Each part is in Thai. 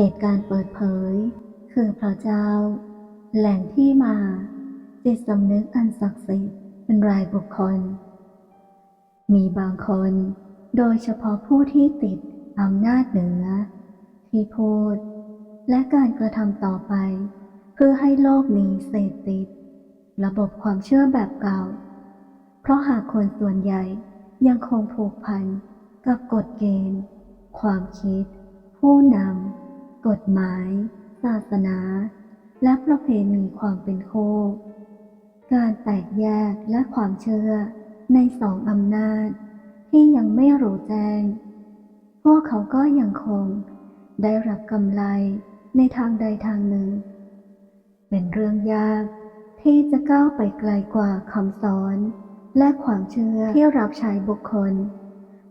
เหตุการณ์เปิดเผย คือพระเจ้า แหล่งที่มา จิตสำนึกอันศักดิ์สิทธิ์เป็นรายบุคคล มีบางคน โดยเฉพาะผู้ที่ติดอำนาจเหนือ ที่พูด และการกระทำต่อไป เพื่อให้โลกนี้เสพติด ระบบความเชื่อแบบเก่า เพราะหากคนส่วนใหญ่ยังคงผูกพันกับกฎเกณฑ์ ความคิด ผู้นำ กฎหมาย ศาสนา และประเพณีความเป็นโค การแตกแยกและความเชื่อในสองอำนาจ ที่ยังไม่รู้แจ้ง พวกเขาก็ยังคงได้รับกำไรในทางใดทางหนึ่ง เป็นเรื่องยากที่จะก้าวไปไกลกว่าคำสอนและความเชื่อที่รับใช้บุคคล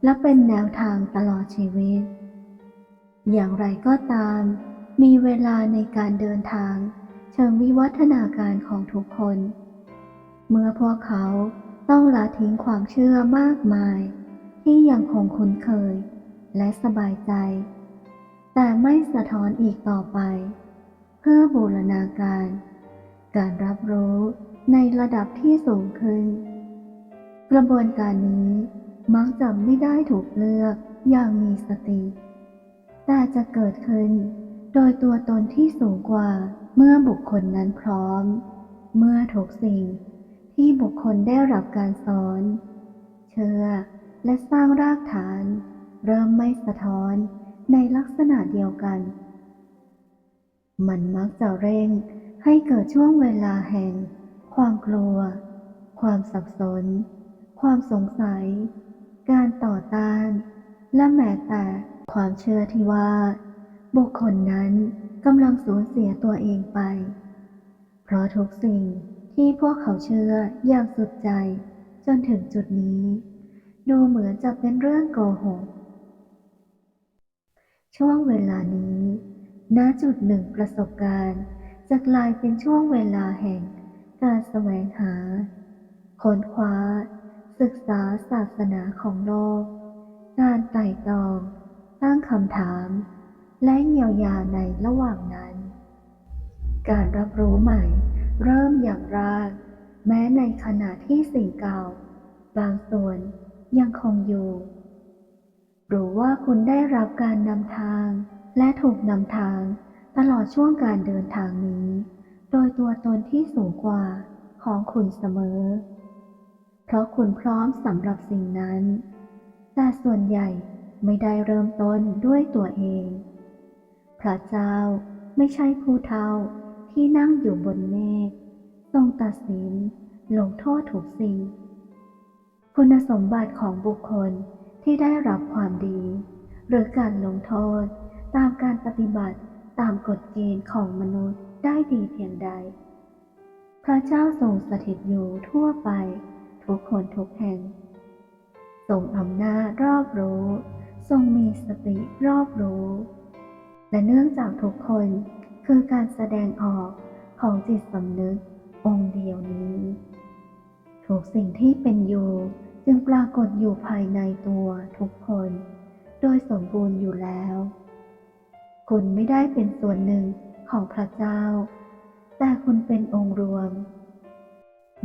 และเป็นแนวทางตลอดชีวิต อย่างไรก็ตาม มีเวลาในการเดินทาง เชิงวิวัฒนาการของทุกคน เมื่อพวกเขาต้องละทิ้งความเชื่อมากมาย ที่ยังคงคุ้นเคย และสบายใจ แต่ไม่สะท้อนอีกต่อไป เพื่อบูรณาการ การรับรู้ในระดับที่สูงขึ้น กระบวนการนี้มักจะไม่ได้ถูกเลือกอย่างมีสติ แต่จะเกิดขึ้น โดยตัวตนที่สูงกว่าเมื่อบุคคลนั้นพร้อม เมื่อทุกสิ่งที่บุคคลได้รับการสอน เชื่อและสร้างรากฐาน เริ่มไม่สะท้อนในลักษณะเดียวกัน มันมักจะเร่งให้เกิดช่วงเวลาแห่ง ความกลัว ความสับสน ความสงสัย การต่อต้าน และแม้แต่ ความเชื่อที่ว่า บุคคลนั้นกำลังสูญเสียตัวเองไป เพราะทุกสิ่งที่พวกเขาเชื่ออย่างสุดใจจนถึงจุดนี้ ดูเหมือนจะเป็นเรื่องโกหก ช่วงเวลานี้ณจุดหนึ่งประสบการณ์จะกลายเป็นช่วงเวลาแห่งการแสวงหา ค้นคว้า ศึกษาศาสนาของโลก การไต่ตอง ตั้งคำถาม และเยียวยาในระหว่างนั้น การรับรู้ใหม่เริ่มอย่างรากแม้ในขณะที่สิ่งเก่า บางส่วนยังคงอยู่รู้ว่าคุณได้รับการนำทางและถูกนำทางตลอดช่วงการเดินทางนี้ โดยตัวตนที่สูงกว่าของคุณเสมอ เพราะคุณพร้อมสำหรับสิ่งนั้น แต่ส่วนใหญ่ ไม่ได้เริ่มต้นด้วยตัวเอง พระเจ้าไม่ใช่ผู้เท่าที่นั่งอยู่บนเมฆทรงตัดสินลงโทษถูกสิ่ง คุณสมบัติของบุคคลที่ได้รับความดี หรือการลงโทษตามการปฏิบัติตามกฎเกณฑ์ของมนุษย์ได้ดีเพียงใด พระเจ้าทรงสถิตอยู่ทั่วไป ทุกคนทุกแห่งทรงอำนาจรอบรู้ ทรงมีสติรอบรู้ และเนื่องจากทุกคนคือการแสดงออกของจิตสำนึกองค์เดียวนี้ทุกสิ่งที่เป็นอยู่จึงปรากฏอยู่ภายในตัวทุกคน โดยสมบูรณ์อยู่แล้ว คุณไม่ได้เป็นส่วนหนึ่งของพระเจ้า แต่คุณเป็นองค์รวม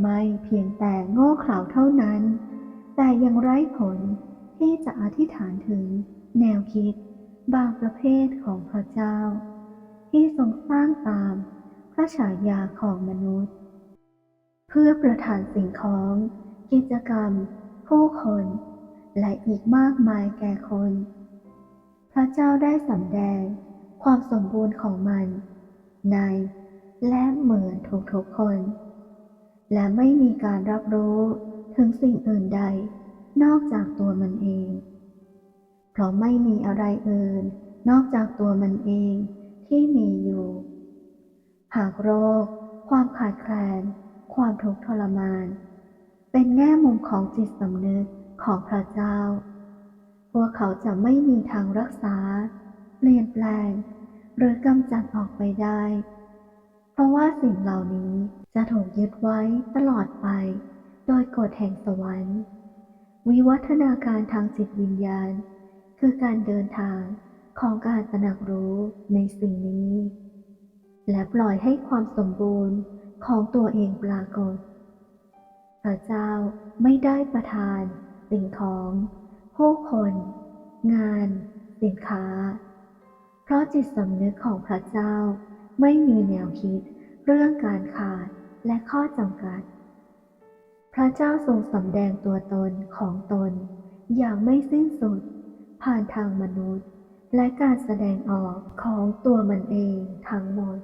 ไม่เพียงแต่โง่เขลาเท่านั้น แต่ยังไร้ผล ที่จะอธิษฐานถึงแนวคิด บางประเภทของพระเจ้า ที่ทรงสร้างตามพระฉายาของมนุษย์ เพื่อประทานสิ่งของ กิจกรรม ผู้คน และอีกมากมายแก่คน พระเจ้าได้สำแดงความสมบูรณ์ของมัน ในและเหมือนทุกๆคน และไม่มีการรับรู้ถึงสิ่งอื่นใด นอกจากตัวมันเอง เพราะไม่มีอะไรอื่น นอกจากตัวมันเองที่มีอยู่ หากโรค ความขาดแคลน ความทุกข์ทรมาน เป็นแง่มุมของจิตสำนึกของพระเจ้า พวกเขาจะไม่มีทางรักษา เปลี่ยนแปลง หรือกำจัดออกไปได้ เพราะว่าสิ่งเหล่านี้จะถูกยึดไว้ตลอดไป โดยกฎแห่งสวรรค์ วิวัฒนาการทางจิตวิญญาณ คือการเดินทางของการตระหนักรู้ในสิ่งนี้ และปล่อยให้ความสมบูรณ์ของตัวเองปรากฏ พระเจ้าไม่ได้ประทาน สิ่งของผู้คน งาน สินค้า เพราะจิตสำนึกของพระเจ้าไม่มีแนวคิดเรื่องการขาดและข้อจำกัด พระเจ้าทรงสำแดงตัวตนของตน อย่างไม่สิ้นสุด ผ่านทางมนุษย์ และการแสดงออกของตัวมันเองทั้งหมด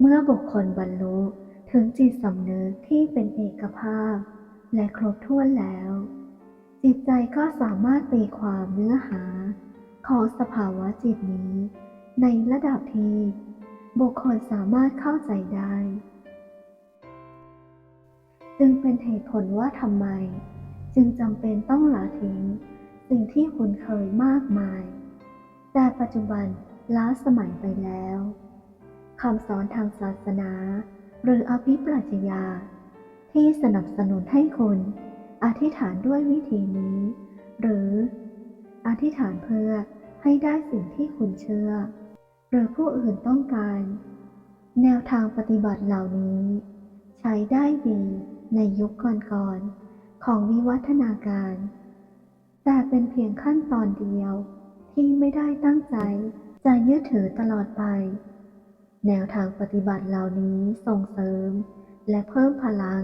เมื่อบุคคลบรรลุถึงจิตสำนึกที่เป็นเอกภาพ และครบถ้วนแล้ว จิตใจก็สามารถตีความเนื้อหา ของสภาวะจิตนี้ ในระดับที่ บุคคลสามารถเข้าใจได้ จึงเป็นเหตุผลว่าทำไม จึงจำเป็นต้องละทิ้ง สิ่งที่คุ้นเคยมากมาย แต่ปัจจุบันล้าสมัยไปแล้วคำสอนทางศาสนา หรืออภิปรัชญา ที่สนับสนุนให้คุณอธิษฐานด้วยวิธีนี้ หรืออธิษฐานเพื่อให้ได้สิ่งที่คุณเชื่อ หรือผู้อื่นต้องการ แนวทางปฏิบัติเหล่านี้ ใช้ได้ดี ในยุคก่อนๆของวิวัฒนาการ แต่เป็นเพียงขั้นตอนเดียวที่ไม่ได้ตั้งใจจะยึดถือตลอดไป แนวทางปฏิบัติเหล่านี้ส่งเสริม และเพิ่มพลัง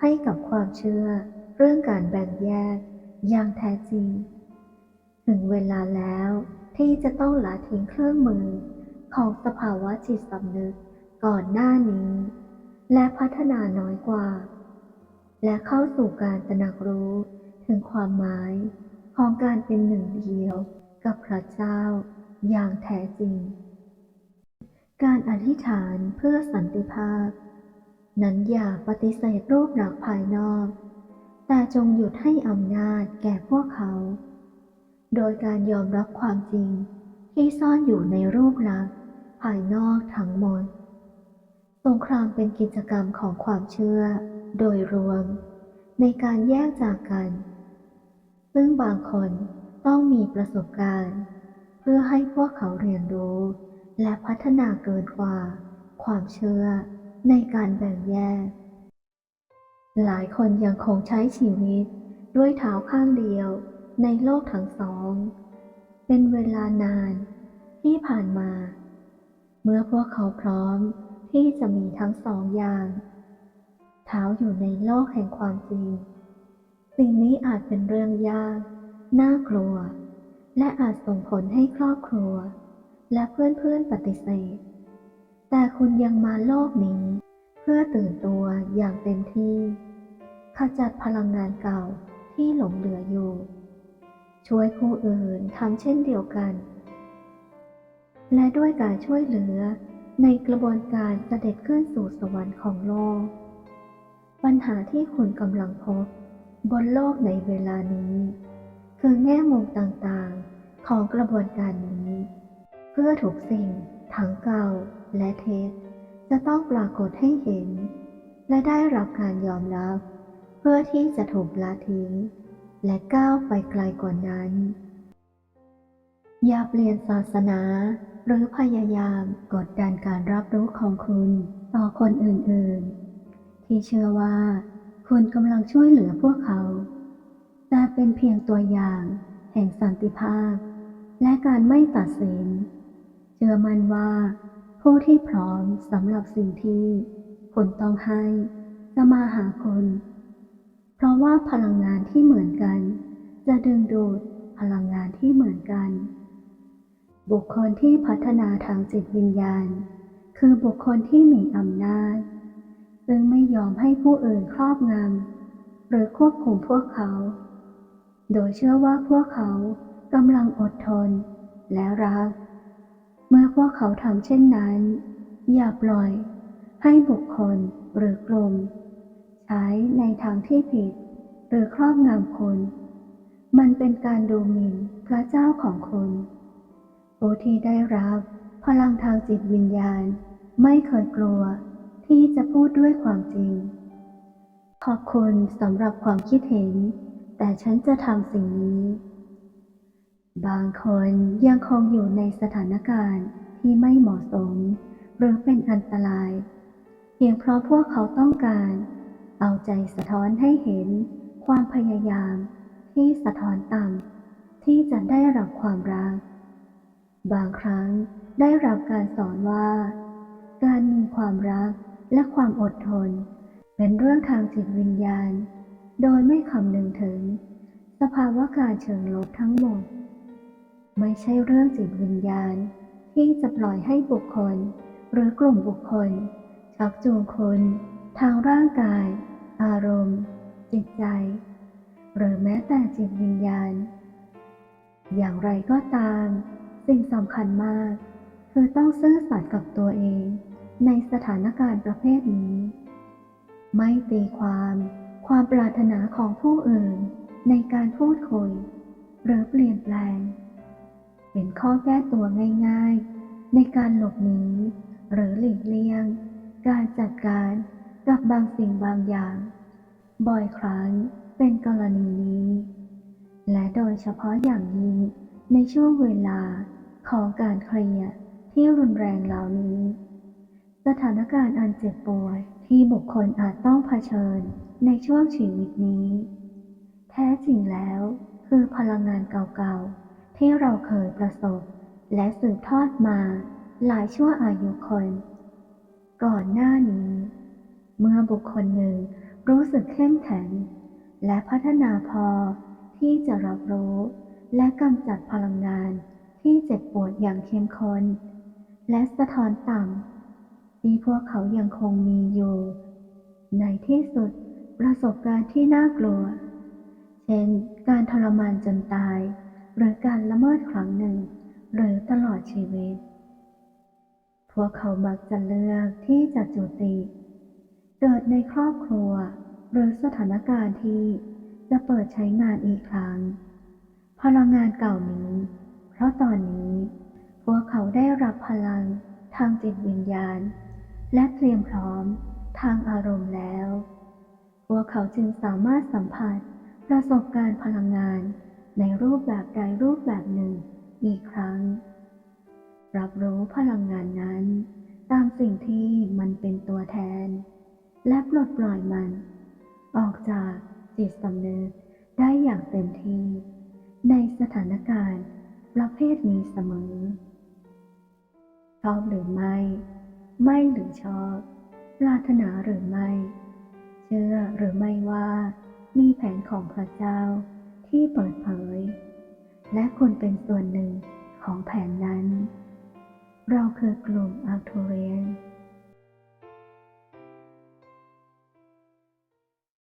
ให้กับความเชื่อ เรื่องการแบ่งแยกอย่างแท้จริง ถึงเวลาแล้วที่จะต้องละทิ้งเครื่องมือของสภาวะจิตสำนึกก่อนหน้านี้ และพัฒนาน้อยกว่า และเข้าสู่การตระหนักรู้ถึงความหมายของการเป็นหนึ่งเดียวกับพระเจ้าอย่างแท้จริง การอธิษฐานเพื่อสันติภาพ นั้นอย่าปฏิเสธรูปหลักภายนอก แต่จงหยุดให้อำนาจแก่พวกเขา โดยการยอมรับความจริงที่ซ่อนอยู่ในรูปลักษณ์ภายนอกทั้งหมด สงครามเป็นกิจกรรมของความเชื่อ โดยรวม ในการแยกจากกัน ซึ่งบางคนต้องมีประสบการณ์ เพื่อให้พวกเขาเรียนรู้ และพัฒนาเกินกว่า ความเชื่อในการแบ่งแยก หลายคนยังคงใช้ชีวิตด้วยเท้าข้างเดียวในโลกทั้งสอง เป็นเวลานานที่ผ่านมา เมื่อพวกเขาพร้อมที่จะมีทั้งสองอย่าง เท้าอยู่ในโลกแห่งความจริง สิ่งนี้อาจเป็นเรื่องยาก น่ากลัว และอาจส่งผลให้ครอบครัว และเพื่อนๆปฏิเสธ แต่คุณยังมาโลกนี้ เพื่อตื่นตัวอย่างเต็มที่ขจัดพลังงานเก่าที่หลงเหลืออยู่ ช่วยผู้อื่นทำเช่นเดียวกัน และด้วยการช่วยเหลือในกระบวนการเสด็จขึ้นสู่สวรรค์ของโลก ปัญหาที่คุณกำลังพบบนโลกในเวลานี้ คือแง่มุมต่างๆ ของกระบวนการนี้ เพื่อถูกสิ่ง ทั้งเก่าและเท็จจะต้องปรากฏให้เห็น และได้รับการยอมรับ เพื่อที่จะถูกละทิ้ง และก้าวไปไกลกว่านั้น อย่าเปลี่ยนศาสนา หรือพยายามกดดันการรับรู้ของคุณ ต่อคนอื่นๆ ที่เชื่อว่า คุณกำลังช่วยเหลือพวกเขา แต่เป็นเพียงตัวอย่าง แห่งสันติภาพ และการไม่ตัดสิน เชื่อมั่นว่า ผู้ที่พร้อมสำหรับสิ่งที่คุณต้องให้จะมาหาคุณ เพราะว่าพลังงานที่เหมือนกัน จะดึงดูดพลังงานที่เหมือนกัน บุคคลที่พัฒนาทางจิตวิญญาณ คือบุคคลที่มีอำนาจ ซึ่งไม่ยอมให้ผู้อื่นครอบงำหรือควบคุมพวกเขา โดยเชื่อว่าพวกเขากำลังอดทนและรัก เมื่อพวกเขาทำเช่นนั้น อย่าปล่อยให้บุคคลหรือกลุ่มใช้ในทางที่ผิด หรือครอบงำคุณมันเป็นการดูหมิ่นพระเจ้าของคุณผู้ที่ได้รับพลังทางจิตวิญญาณไม่เคยกลัว ที่จะพูดด้วยความจริง ขอบคุณสำหรับความคิดเห็น แต่ฉันจะทำสิ่งนี้ บางคนยังคงอยู่ในสถานการณ์ที่ไม่เหมาะสม หรือเป็นอันตราย เพียงเพราะพวกเขาต้องการ เอาใจสะท้อนให้เห็นความพยายามที่สะท้อนต่ำที่จะได้รับความรัก บางครั้งได้รับการสอนว่า การมีความรัก และความอดทน เป็นเรื่องทางจิตวิญญาณ โดยไม่คำนึงถึง สภาวะการเชิงลบทั้งหมด ไม่ใช่เรื่องจิตวิญญาณ ที่จะปล่อยให้บุคคล หรือกลุ่มบุคคล ชักจูงคน ทางร่างกาย อารมณ์ จิตใจ หรือแม้แต่จิตวิญญาณ อย่างไรก็ตาม สิ่งสำคัญมาก คือต้องซื่อสัตย์กับตัวเอง ในสถานการณ์ประเภทนี้ ไม่ตีความความปรารถนาของผู้อื่นในการพูดคุย หรือเปลี่ยนแปลง เป็นข้อแก้ตัวง่ายๆ ในการหลบหนีหรือหลีกเลี่ยง การจัดการกับบางสิ่งบางอย่าง บ่อยครั้งเป็นกรณีนี้ และโดยเฉพาะอย่างยิ่งในช่วงเวลาของการเคลียร์ที่รุนแรงเหล่านี้ สถานการณ์อันเจ็บปวดที่บุคคลอาจต้องเผชิญในช่วงชีวิตนี้ แท้จริงแล้ว คือพลังงานเก่าๆ ที่เราเคยประสบ และสืบทอดมาหลายชั่วอายุคน ก่อนหน้านี้ เมื่อบุคคลหนึ่งรู้สึกเข้มแข็ง และพัฒนาพอที่จะรับรู้ และกำจัดพลังงานที่เจ็บปวดอย่างเข้มข้นและสะท้อนต่ำ ที่พวกเขายังคงมีอยู่ ในที่สุดประสบการณ์ที่น่ากลัว เช่น การทรมานจนตาย หรือการละเมิดครั้งหนึ่ง หรือตลอดชีวิต พวกเขามักจะเลือกที่จะจุติ เกิดในครอบครัว หรือสถานการณ์ที่จะเปิดใช้งานอีกครั้ง พลังงานเก่านี้ เพราะตอนนี้ พวกเขาได้รับพลังทางจิตวิญญาณ และเตรียมพร้อมทางอารมณ์แล้ว พวกเขาจึงสามารถสัมผัสประสบการณ์พลังงานในรูปแบบใดรูปแบบหนึ่งอีกครั้ง รับรู้พลังงานนั้น ตามสิ่งที่มันเป็นตัวแทน และปลดปล่อยมัน ออกจากจิตสำนึกได้อย่างเต็มที่ ในสถานการณ์ประเภทนี้เสมอชอบหรือไม่ ไม่หรือชอบ ปรารถนาหรือไม่ เชื่อหรือไม่ว่า มีแผนของพระเจ้าที่เปิดเผย และคุณเป็นส่วนหนึ่งของแผนนั้น เราคือกลุ่มอัลทูเรียน